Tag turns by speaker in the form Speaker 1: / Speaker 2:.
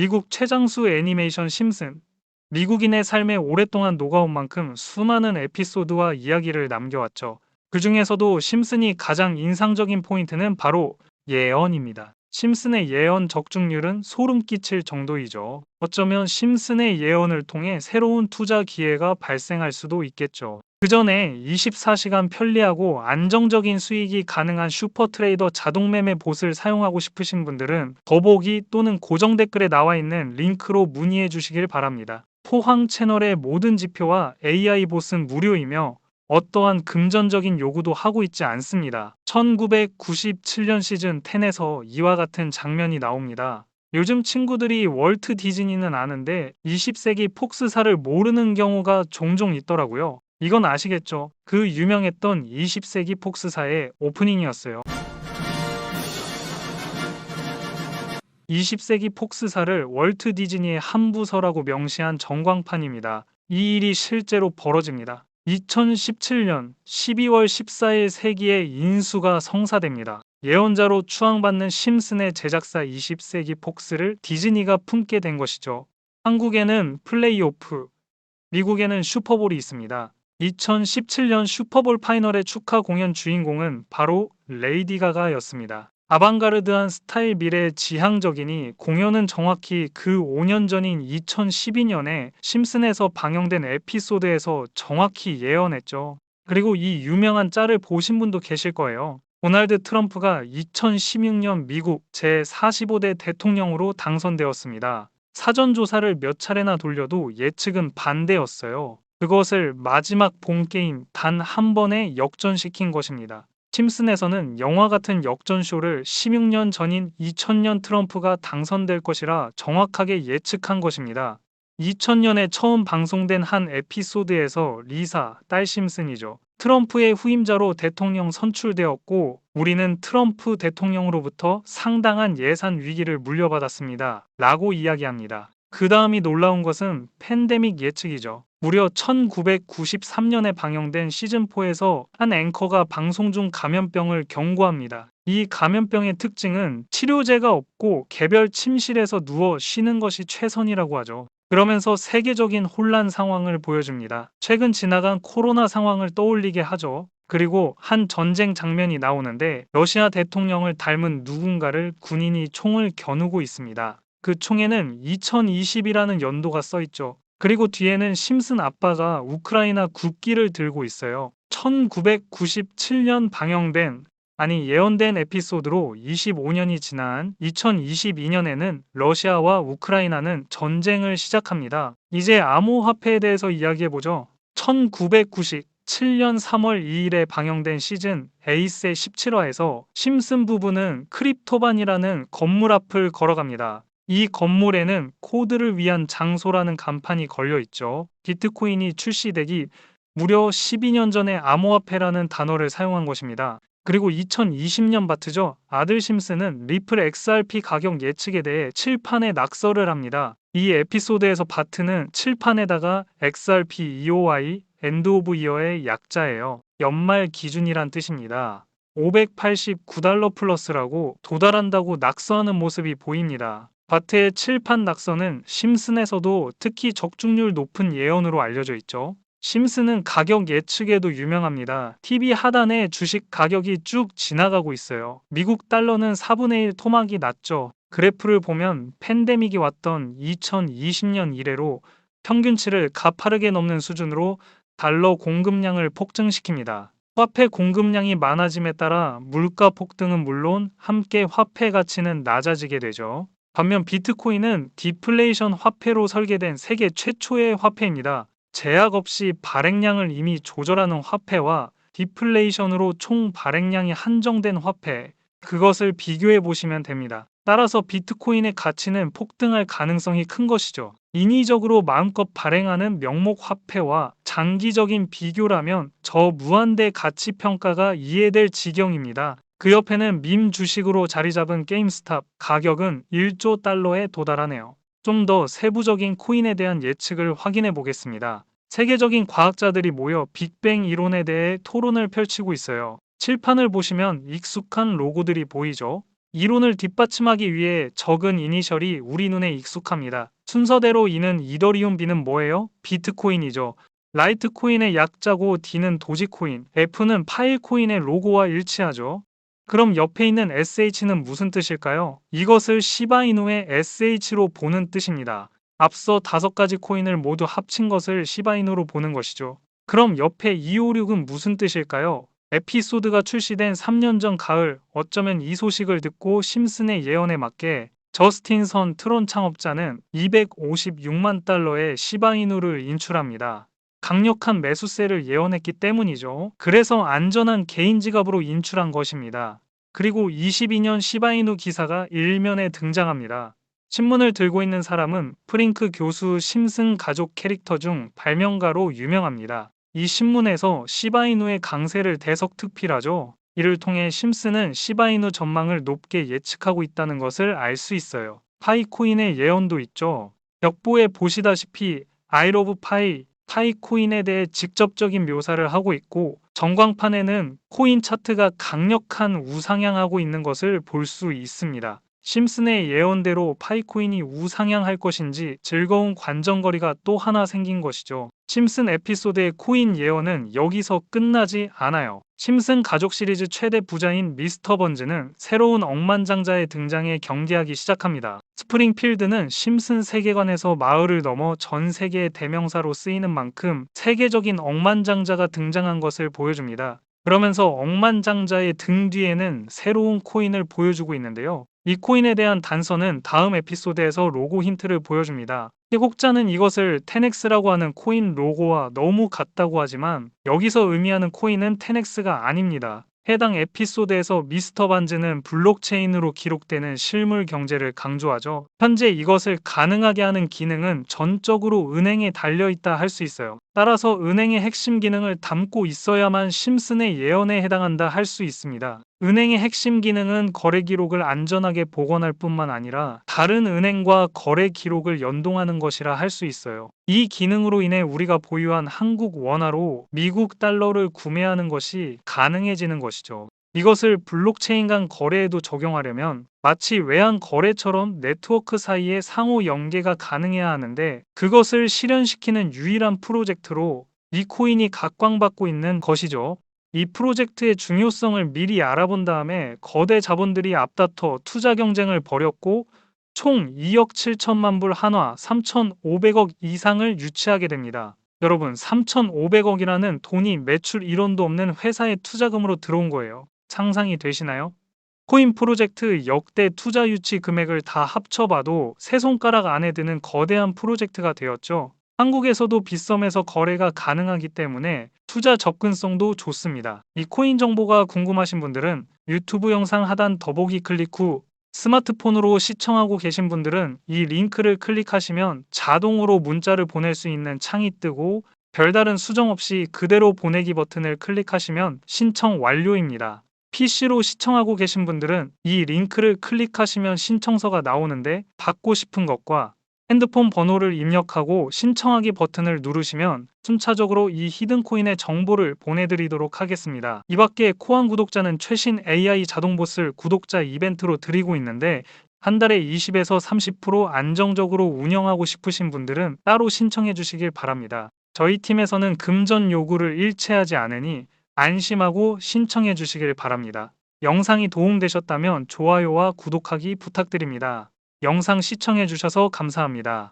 Speaker 1: 미국 최장수 애니메이션 심슨. 미국인의 삶에 오랫동안 녹아온 만큼 수많은 에피소드와 이야기를 남겨왔죠. 그 중에서도 심슨이 가장 인상적인 포인트는 바로 예언입니다. 심슨의 예언 적중률은 소름 끼칠 정도이죠. 어쩌면 심슨의 예언을 통해 새로운 투자 기회가 발생할 수도 있겠죠. 그 전에 24시간 편리하고 안정적인 수익이 가능한 슈퍼트레이더 자동매매 봇을 사용하고 싶으신 분들은 더보기 또는 고정 댓글에 나와 있는 링크로 문의해 주시길 바랍니다. 포항 채널의 모든 지표와 AI 봇은 무료이며 어떠한 금전적인 요구도 하고 있지 않습니다. 1997년 시즌 10에서 이와 같은 장면이 나옵니다. 요즘 친구들이 월트 디즈니는 아는데 20세기 폭스사를 모르는 경우가 종종 있더라고요. 이건 아시겠죠? 그 유명했던 20세기 폭스사의 오프닝이었어요. 20세기 폭스사를 월트 디즈니의 한 부서라고 명시한 전광판입니다. 이 일이 실제로 벌어집니다. 2017년 12월 14일 세기의 인수가 성사됩니다. 예언자로 추앙받는 심슨의 제작사 20세기 폭스를 디즈니가 품게 된 것이죠. 한국에는 플레이오프, 미국에는 슈퍼볼이 있습니다. 2017년 슈퍼볼 파이널의 축하 공연 주인공은 바로 레이디 가가였습니다. 아방가르드한 스타일 미래의 지향적이니 공연은 정확히 그 5년 전인 2012년에 심슨에서 방영된 에피소드에서 정확히 예언했죠. 그리고 이 유명한 짤을 보신 분도 계실 거예요. 도널드 트럼프가 2016년 미국 제45대 대통령으로 당선되었습니다. 사전조사를 몇 차례나 돌려도 예측은 반대였어요. 그것을 마지막 본게임 단 한 번에 역전시킨 것입니다. 심슨에서는 영화 같은 역전쇼를 16년 전인 2000년 트럼프가 당선될 것이라 정확하게 예측한 것입니다. 2000년에 처음 방송된 한 에피소드에서 리사, 딸 심슨이죠. 트럼프의 후임자로 대통령 선출되었고 우리는 트럼프 대통령으로부터 상당한 예산 위기를 물려받았습니다. 라고 이야기합니다. 그 다음이 놀라운 것은 팬데믹 예측이죠. 무려 1993년에 방영된 시즌4에서 한 앵커가 방송 중 감염병을 경고합니다. 이 감염병의 특징은 치료제가 없고 개별 침실에서 누워 쉬는 것이 최선이라고 하죠. 그러면서 세계적인 혼란 상황을 보여줍니다. 최근 지나간 코로나 상황을 떠올리게 하죠. 그리고 한 전쟁 장면이 나오는데 러시아 대통령을 닮은 누군가를 군인이 총을 겨누고 있습니다. 그 총에는 2020이라는 연도가 써 있죠. 그리고 뒤에는 심슨 아빠가 우크라이나 국기를 들고 있어요. 1997년 방영된 아니 예언된 에피소드로 25년이 지난 2022년에는 러시아와 우크라이나는 전쟁을 시작합니다. 이제 암호화폐에 대해서 이야기해보죠. 1997년 3월 2일에 방영된 시즌 에이스의 17화에서 심슨 부부는 크립토반이라는 건물 앞을 걸어갑니다. 이 건물에는 코드를 위한 장소라는 간판이 걸려 있죠. 비트코인이 출시되기 무려 12년 전에 암호화폐라는 단어를 사용한 것입니다. 그리고 2020년 바트죠. 아들 심슨은 리플 XRP 가격 예측에 대해 칠판에 낙서를 합니다. 이 에피소드에서 바트는 칠판에다가 XRP EOI 엔드 오브 이어의 약자예요. 연말 기준이란 뜻입니다. 589달러 플러스라고 도달한다고 낙서하는 모습이 보입니다. 바트의 칠판 낙서는 심슨에서도 특히 적중률 높은 예언으로 알려져 있죠. 심슨은 가격 예측에도 유명합니다. TV 하단에 주식 가격이 쭉 지나가고 있어요. 미국 달러는 4분의 1 토막이 났죠. 그래프를 보면 팬데믹이 왔던 2020년 이래로 평균치를 가파르게 넘는 수준으로 달러 공급량을 폭증시킵니다. 화폐 공급량이 많아짐에 따라 물가 폭등은 물론 함께 화폐 가치는 낮아지게 되죠. 반면 비트코인은 디플레이션 화폐로 설계된 세계 최초의 화폐입니다. 제약 없이 발행량을 이미 조절하는 화폐와 디플레이션으로 총 발행량이 한정된 화폐, 그것을 비교해 보시면 됩니다. 따라서 비트코인의 가치는 폭등할 가능성이 큰 것이죠. 인위적으로 마음껏 발행하는 명목 화폐와 장기적인 비교라면 저 무한대 가치 평가가 이해될 지경입니다. 그 옆에는 밈 주식으로 자리 잡은 게임스탑 가격은 1조 달러에 도달하네요. 좀 더 세부적인 코인에 대한 예측을 확인해 보겠습니다. 세계적인 과학자들이 모여 빅뱅 이론에 대해 토론을 펼치고 있어요. 칠판을 보시면 익숙한 로고들이 보이죠? 이론을 뒷받침하기 위해 적은 이니셜이 우리 눈에 익숙합니다. 순서대로 E는 이더리움, B는 뭐예요? 비트코인이죠. 라이트코인의 약자고 D는 도지코인, F는 파일코인의 로고와 일치하죠. 그럼 옆에 있는 SH는 무슨 뜻일까요? 이것을 시바이누의 SH로 보는 뜻입니다. 앞서 다섯 가지 코인을 모두 합친 것을 시바이누로 보는 것이죠. 그럼 옆에 256은 무슨 뜻일까요? 에피소드가 출시된 3년 전 가을 어쩌면 이 소식을 듣고 심슨의 예언에 맞게 저스틴 선 트론 창업자는 256만 달러의 시바이누를 인출합니다. 강력한 매수세를 예언했기 때문이죠. 그래서 안전한 개인 지갑으로 인출한 것입니다. 그리고 22년 시바이누 기사가 일면에 등장합니다. 신문을 들고 있는 사람은 프링크 교수 심슨 가족 캐릭터 중 발명가로 유명합니다. 이 신문에서 시바이누의 강세를 대석특필하죠. 이를 통해 심슨은 시바이누 전망을 높게 예측하고 있다는 것을 알 수 있어요. 파이코인의 예언도 있죠. 벽보에 보시다시피 아이로브 파이, 파이코인에 대해 직접적인 묘사를 하고 있고 전광판에는 코인 차트가 강력한 우상향하고 있는 것을 볼 수 있습니다. 심슨의 예언대로 파이코인이 우상향할 것인지 즐거운 관전거리가 또 하나 생긴 것이죠. 심슨 에피소드의 코인 예언은 여기서 끝나지 않아요. 심슨 가족 시리즈 최대 부자인 미스터 번즈는 새로운 억만장자의 등장에 경계하기 시작합니다. 스프링필드는 심슨 세계관에서 마을을 넘어 전 세계의 대명사로 쓰이는 만큼 세계적인 억만장자가 등장한 것을 보여줍니다. 그러면서 억만장자의 등 뒤에는 새로운 코인을 보여주고 있는데요. 이 코인에 대한 단서는 다음 에피소드에서 로고 힌트를 보여줍니다. 희곡자는 이것을 테넥스라고 하는 코인 로고와 너무 같다고 하지만 여기서 의미하는 코인은 테넥스가 아닙니다. 해당 에피소드에서 미스터 반즈는 블록체인으로 기록되는 실물 경제를 강조하죠. 현재 이것을 가능하게 하는 기능은 전적으로 은행에 달려있다 할 수 있어요. 따라서 은행의 핵심 기능을 담고 있어야만 심슨의 예언에 해당한다 할 수 있습니다. 은행의 핵심 기능은 거래 기록을 안전하게 복원할 뿐만 아니라 다른 은행과 거래 기록을 연동하는 것이라 할 수 있어요. 이 기능으로 인해 우리가 보유한 한국 원화로 미국 달러를 구매하는 것이 가능해지는 것이죠. 이것을 블록체인 간 거래에도 적용하려면 마치 외환 거래처럼 네트워크 사이에 상호 연계가 가능해야 하는데 그것을 실현시키는 유일한 프로젝트로 이 코인이 각광받고 있는 것이죠. 이 프로젝트의 중요성을 미리 알아본 다음에 거대 자본들이 앞다퉈 투자 경쟁을 벌였고 총 2억 7천만 불 한화 3,500억 이상을 유치하게 됩니다. 여러분 3,500억이라는 돈이 매출 1원도 없는 회사의 투자금으로 들어온 거예요. 상상이 되시나요? 코인 프로젝트 역대 투자 유치 금액을 다 합쳐봐도 세 손가락 안에 드는 거대한 프로젝트가 되었죠. 한국에서도 빗썸에서 거래가 가능하기 때문에 투자 접근성도 좋습니다. 이 코인 정보가 궁금하신 분들은 유튜브 영상 하단 더보기 클릭 후 스마트폰으로 시청하고 계신 분들은 이 링크를 클릭하시면 자동으로 문자를 보낼 수 있는 창이 뜨고 별다른 수정 없이 그대로 보내기 버튼을 클릭하시면 신청 완료입니다. PC로 시청하고 계신 분들은 이 링크를 클릭하시면 신청서가 나오는데 받고 싶은 것과 핸드폰 번호를 입력하고 신청하기 버튼을 누르시면 순차적으로 이 히든코인의 정보를 보내드리도록 하겠습니다. 이 밖에 코안 구독자는 최신 AI 자동봇을 구독자 이벤트로 드리고 있는데 한 달에 20에서 30% 안정적으로 운영하고 싶으신 분들은 따로 신청해 주시길 바랍니다. 저희 팀에서는 금전 요구를 일체하지 않으니 안심하고 신청해 주시길 바랍니다. 영상이 도움되셨다면 좋아요와 구독하기 부탁드립니다. 영상 시청해 주셔서 감사합니다.